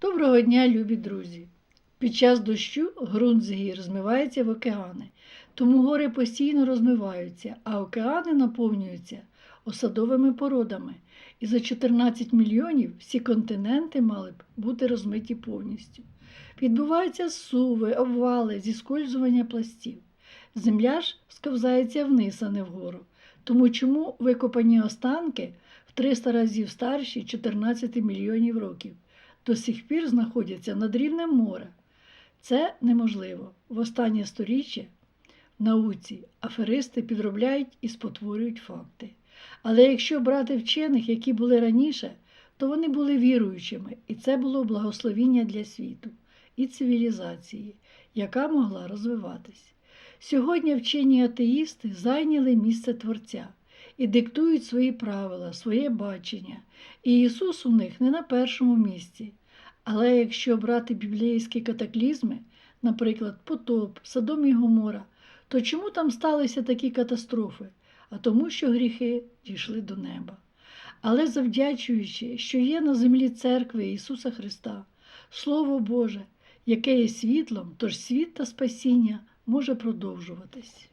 Доброго дня, любі друзі! Під час дощу ґрунт з гір змивається в океани, тому гори постійно розмиваються, а океани наповнюються осадовими породами. І за 14 мільйонів всі континенти мали б бути розмиті повністю. Відбуваються суви, обвали, зіскользування пластів. Земля ж сковзається вниз, а не вгору. Тому чому викопані останки в 300 разів старші 14 мільйонів років? До сих пір знаходяться над рівнем моря. Це неможливо. В останнє сторіччя в науці аферисти підробляють і спотворюють факти. Але якщо брати вчених, які були раніше, то вони були віруючими, і це було благословіння для світу і цивілізації, яка могла розвиватись. Сьогодні вчені атеїсти зайняли місце Творця і диктують свої правила, своє бачення. І Ісус у них не на першому місці. Але якщо брати біблійські катаклізми, наприклад, потоп, Содом і Гомора, то чому там сталися такі катастрофи? А тому, що гріхи дійшли до неба. Але завдячуючи, що є на землі церкви Ісуса Христа, Слово Боже, яке є світлом, тож світ та спасіння може продовжуватись.